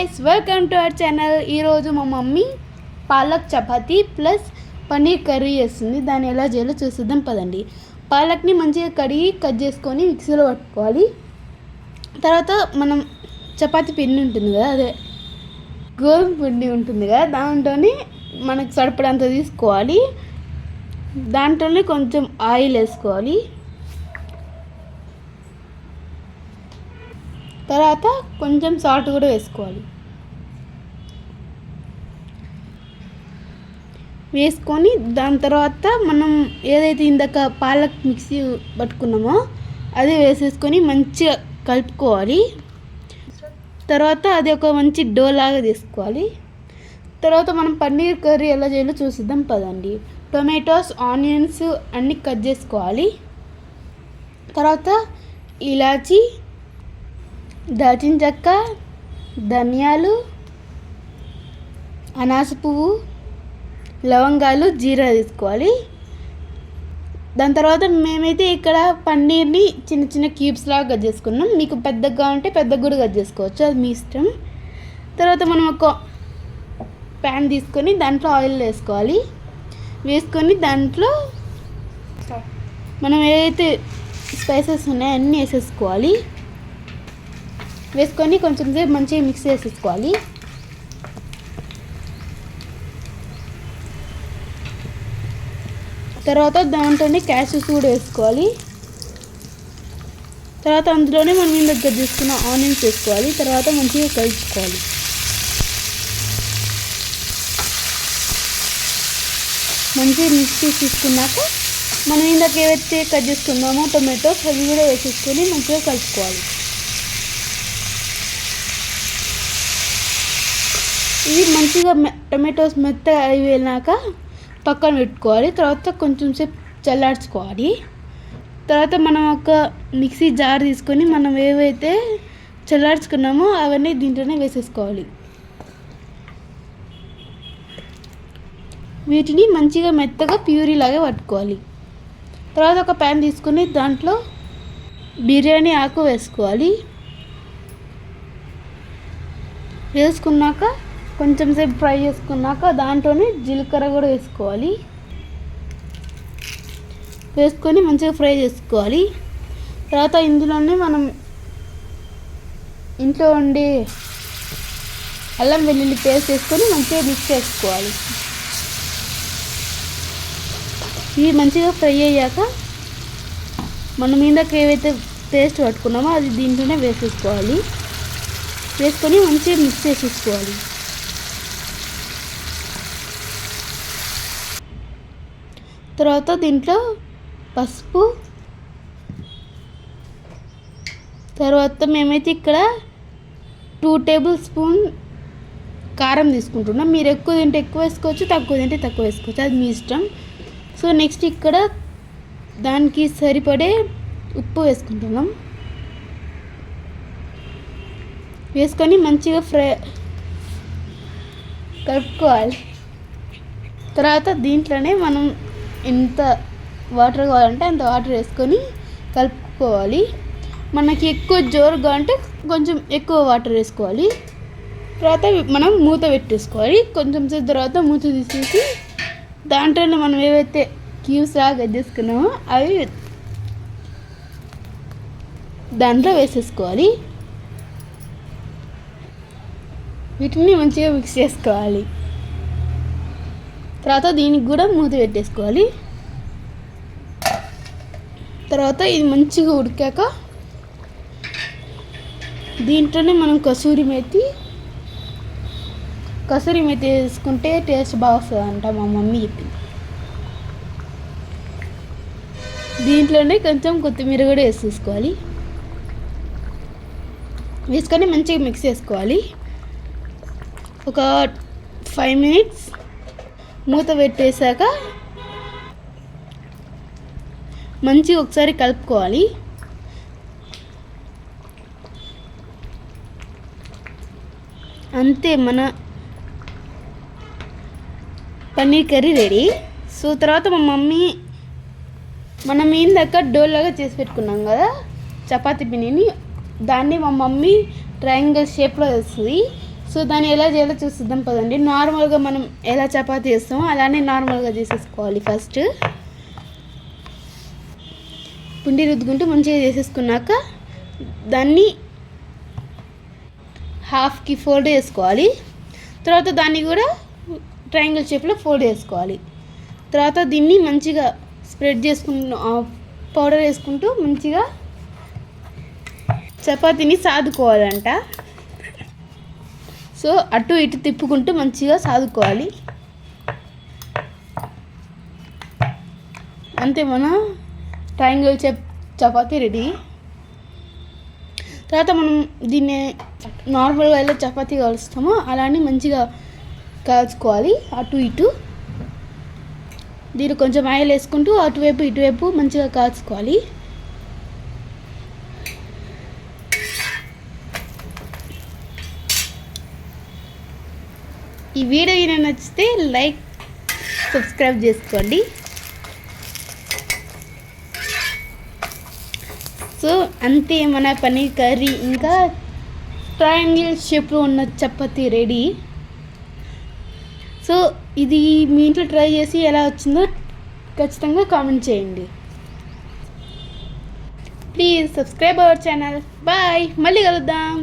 Guys welcome to our channel ఈరోజు మా mummy palak chapati plus paneer curry చేస్తుంది. దాన్ని ఎలా చేయాలో చూసిద్దాం పదండి. పాలక్ని మంచిగా కడిగి కట్ చేసుకొని మిక్సీలో పట్టుకోవాలి. తర్వాత మనం చపాతి పిండి ఉంటుంది కదా అదే గోధుమ పిండి ఉంటుంది కదా దాంట్లోనే మనకు సరిపడంత తీసుకోవాలి. దాంట్లోనే కొంచెం ఆయిల్ వేసుకోవాలి. తర్వాత కొంచెం సాల్ట్ కూడా వేసుకోవాలి. వేసుకొని దాని తర్వాత మనం ఏదైతే ఇందాక పాలక్ మిక్సీ పట్టుకున్నామో అది వేసేసుకొని మంచిగా కలుపుకోవాలి. తర్వాత అది ఒక మంచి డో లాగా తీసుకోవాలి. తర్వాత మనం పన్నీర్ కర్రీ ఎలా చేయాలో చూసిద్దాం పదండి. టొమాటోస్ ఆనియన్స్ అన్నీ కట్ చేసుకోవాలి. తర్వాత ఇలాచి దాల్చిన చెక్క ధనియాలు అనాస పువ్వు లవంగాలు జీరా తీసుకోవాలి. దాని తర్వాత మేమైతే ఇక్కడ పన్నీర్ని చిన్న చిన్న క్యూబ్స్ లాగా కట్ చేసుకున్నాం. మీకు పెద్దగా ఉంటే పెద్ద కూడా కట్ చేసుకోవచ్చు. అది మీ ఇష్టం. తర్వాత మనం ఒక ప్యాన్ తీసుకొని దాంట్లో ఆయిల్ వేసుకోవాలి. వేసుకొని దాంట్లో మనం ఏదైతే స్పైసెస్ ఉన్నాయో అన్నీ వేసేసుకోవాలి. వేసుకొని కొంచెం సేపు మంచిగా మిక్స్ చేసేసుకోవాలి. తర్వాత దాంట్లోనే క్యాషెస్ కూడా వేసుకోవాలి. తర్వాత అందులోనే మనం మీ దగ్గర తీసుకున్న ఆనియన్స్ వేసుకోవాలి. తర్వాత మంచిగా కలుపుకోవాలి. మంచిగా మిక్స్ చేసి తీసుకున్నాక మనం ఇందాక ఏవైతే కట్ చేసుకున్నామో టొమాటోస్ అవి కూడా వేసేసుకొని మంచిగా కలుపుకోవాలి. ఇవి మంచిగా టొమాటోస్ మెత్తగా అయిపోయినాక పక్కన పెట్టుకోవాలి. తర్వాత కొంచెం సేపు చల్లార్చుకోవాలి. తర్వాత మనం ఒక మిక్సీ జార్ తీసుకొని మనం ఏవైతే చల్లార్చుకున్నామో అవన్నీ దీంట్లోనే వేసేసుకోవాలి. వీటిని మంచిగా మెత్తగా ప్యూరీ లాగా పట్టుకోవాలి. తర్వాత ఒక ప్యాన్ తీసుకొని దాంట్లో బిర్యానీ ఆకు వేసుకోవాలి. వేసుకున్నాక కొంచెం సేపు ఫ్రై చేసుకున్నాక దాంట్లోనే జీలకర్ర కూడా వేసుకోవాలి. వేసుకొని మంచిగా ఫ్రై చేసుకోవాలి. తర్వాత ఇందులోనే మనం ఇంట్లో ఉండే అల్లం వెల్లుల్లి పేస్ట్ వేసుకొని మంచిగా మిక్స్ చేసుకోవాలి. ఇవి మంచిగా ఫ్రై అయ్యాక మనం మీదకి ఏవైతే పేస్ట్ పట్టుకున్నామో అది దీంట్లోనే వేసేసుకోవాలి. వేసుకొని మంచిగా మిక్స్ చేసేసుకోవాలి. తర్వాత దీంట్లో పసుపు. తర్వాత మేమైతే ఇక్కడ టూ టేబుల్ స్పూన్ కారం తీసుకుంటున్నాం. మీరు ఎక్కువ తింటే ఎక్కువ వేసుకోవచ్చు తక్కువ తింటే తక్కువ వేసుకోవచ్చు. అది మీ ఇష్టం. సో నెక్స్ట్ ఇక్కడ దానికి సరిపడే ఉప్పు వేసుకుంటున్నాం. వేసుకొని మంచిగా ఫ్రై కలుపుకోవాలి. తర్వాత దీంట్లోనే మనం ఎంత వాటర్ కావాలంటే అంత వాటర్ వేసుకొని కలుపుకోవాలి. మనకి ఎక్కువ జోరుగా అంటే కొంచెం ఎక్కువ వాటర్ వేసుకోవాలి. తర్వాత మనం మూత పెట్టేసుకోవాలి. కొంచెం సేపు తర్వాత మూత తీసేసి దాంట్లోనే మనం ఏవైతే క్యూస్ లాగా చేసుకున్నామో అవి దాంట్లో వేసేసుకోవాలి. వీటిని మంచిగా మిక్స్ చేసుకోవాలి. తర్వాత దీనికి కూడా మూత పెట్టేసుకోవాలి. తర్వాత ఇది మంచిగా ఉడికాక దీంట్లోనే మనం కసూరి మెతి కసూరి మెతి వేసుకుంటే టేస్ట్ బాగా అంట మా మమ్మీ చెప్పింది. దీంట్లోనే కొంచెం కొత్తిమీర కూడా వేసేసుకోవాలి. వేసుకొని మంచిగా మిక్స్ చేసుకోవాలి. ఒక ఫైవ్ మినిట్స్ మూత పెట్టేశాక మంచిగా ఒకసారి కలుపుకోవాలి. అంతే మన పన్నీర్ కర్రీ రెడీ. సో తర్వాత మా మమ్మీ మనం ఏందాక డోల్లాగా చేసి పెట్టుకున్నాం కదా చపాతీ పిండిని దాన్ని మా మమ్మీ ట్రయాంగిల్ షేప్లో వేస్తుంది. సో దాన్ని ఎలా చేయాలో చూసిద్దాం పదండి నార్మల్గా మనం ఎలా చపాతీ చేస్తామో అలానే నార్మల్గా చేసేసుకోవాలి ఫస్ట్ పిండి రుద్దుకుంటూ మంచిగా చేసేసుకున్నాక దాన్ని హాఫ్కి ఫోల్డ్ చేసుకోవాలి. తర్వాత దాన్ని కూడా ట్రయాంగిల్ షేప్లో ఫోల్డ్ చేసుకోవాలి. తర్వాత దీన్ని మంచిగా స్ప్రెడ్ చేసుకుంటూ పౌడర్ వేసుకుంటూ మంచిగా చపాతీని సాదుకోవాలంట. సో అటు ఇటు తిప్పుకుంటూ మంచిగా సాదుకోవాలి. అంతే మన ట్రయాంగిల్ చెప్ చపాతీ రెడీ తర్వాత మనం దీన్ని నార్మల్గా ఎలా చపాతీ కలుస్తామో. అలానే మంచిగా కాల్చుకోవాలి అటు ఇటు. దీన్ని కొంచెం ఆయిల్ వేసుకుంటూ అటువైపు ఇటువైపు మంచిగా కాల్చుకోవాలి. ఈ వీడియో అయినా నచ్చితే లైక్ సబ్స్క్రైబ్ చేసుకోండి. సో అంతే మన పన్నీర్ కర్రీ. ఇంకా ట్రయాంగిల్ షేప్లో ఉన్న చపాతీ రెడీ సో ఇది మీ ఇంట్లో ట్రై చేసి ఎలా వచ్చిందో ఖచ్చితంగా కామెంట్ చేయండి. Please subscribe our channel bye మళ్ళీ కలుద్దాం.